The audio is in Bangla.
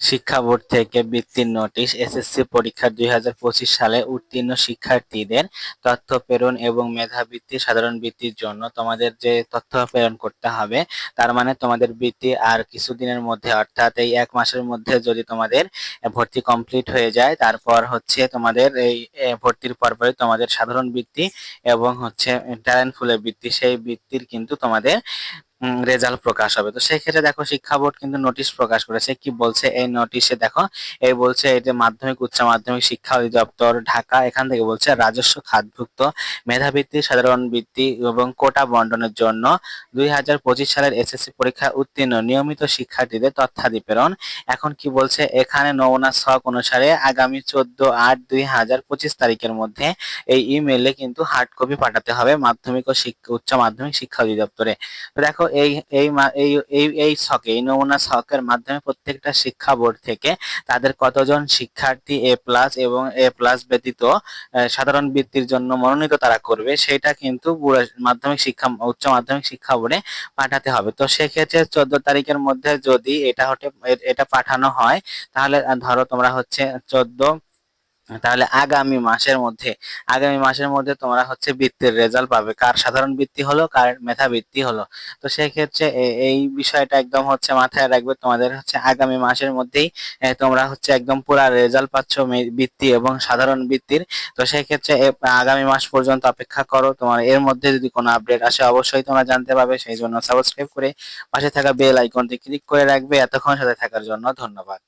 শিক্ষা বোর্ড থেকে বৃত্তির নোটিশ, এসএসসি পরীক্ষা দুই হাজার পঁচিশ সালে উত্তীর্ণ শিক্ষার্থীদের তথ্য প্রেরণ এবং মেধাবৃত্তি, সাধারণ বৃত্তির জন্য তোমাদের যে তথ্য প্রেরণ করতে হবে, তার মানে তোমাদের বৃত্তি আর কিছুদিনের মধ্যে, অর্থাৎ এই এক মাসের মধ্যে যদি তোমাদের ভর্তি কমপ্লিট হয়ে যায়, তারপর হচ্ছে তোমাদের এই ভর্তির পরপরই তোমাদের সাধারণ বৃত্তি এবং হচ্ছে ট্যালেন্ট ফুলের বৃত্তি, সেই বৃত্তির কিন্তু তোমাদের রেজাল্ট প্রকাশ হবে। তো সেক্ষেত্রে দেখো শিক্ষা বোর্ড কিন্তু নোটিশ প্রকাশ করেছে। কি বলছে এই নোটিশে দেখো, এই বলছে যে মাধ্যমিক, উচ্চ মাধ্যমিক শিক্ষা অধিদপ্তর ঢাকা, এখান থেকে বলছে রাজস্ব খাতভুক্ত মেধাবৃত্তি, সাধারণ বৃত্তি এবং কোটা বন্টনের জন্য দুই সালের এসএসসি পরীক্ষা উত্তীর্ণ নিয়মিত শিক্ষার্থীদের তথ্যাদি প্রেরণ এখন কি বলছে? এখানে নমুনা ছক অনুসারে আগামী চোদ্দ আট দুই তারিখের মধ্যে এই ইমেলে কিন্তু হার্ড কপি পাঠাতে হবে মাধ্যমিক ও উচ্চ মাধ্যমিক শিক্ষা অধিদপ্তরে। দেখো এই এই এই এই ছকে, এই নমুনা ছকের মাধ্যমে প্রত্যেকটা শিক্ষা বোর্ড থেকে তাদের কতজন শিক্ষার্থী এ প্লাস এবং এ প্লাস ব্যতীত সাধারণ বৃত্তির জন্য মনোনীত তারা করবে, সেটা কিন্তু মাধ্যমিক শিক্ষা, উচ্চ মাধ্যমিক শিক্ষা বোর্ডে পাঠাতে হবে। তো সেক্ষেত্রে চোদ্দ তারিখের মধ্যে যদি এটা হতে এটা পাঠানো হয়, তাহলে ধরো তোমরা হচ্ছে চোদ্দ তাহলে আগামী মাসের মধ্যে, আগামী মাসের মধ্যে তোমরা হচ্ছে বৃত্তির রেজাল্ট পাবে। কার সাধারণ বৃত্তি হলো, কার মেধা বৃত্তি হলো। তো সেই ক্ষেত্রে এই বিষয়টা একদম হচ্ছে মাথায় রাখবে। তোমাদের হচ্ছে আগামী মাসের মধ্যেই তোমরা হচ্ছে একদম পুরা রেজাল্ট পাচ্ছ বৃত্তি এবং সাধারণ বৃত্তির। তো সেই ক্ষেত্রে আগামী মাস পর্যন্ত অপেক্ষা করো। তোমার এর মধ্যে যদি কোনো আপডেট আসে, অবশ্যই তোমরা জানতে পারবে। সেই জন্য সাবস্ক্রাইব করে পাশে থাকা বেল আইকনটি ক্লিক করে রাখবে। এতক্ষণ সাথে থাকার জন্য ধন্যবাদ।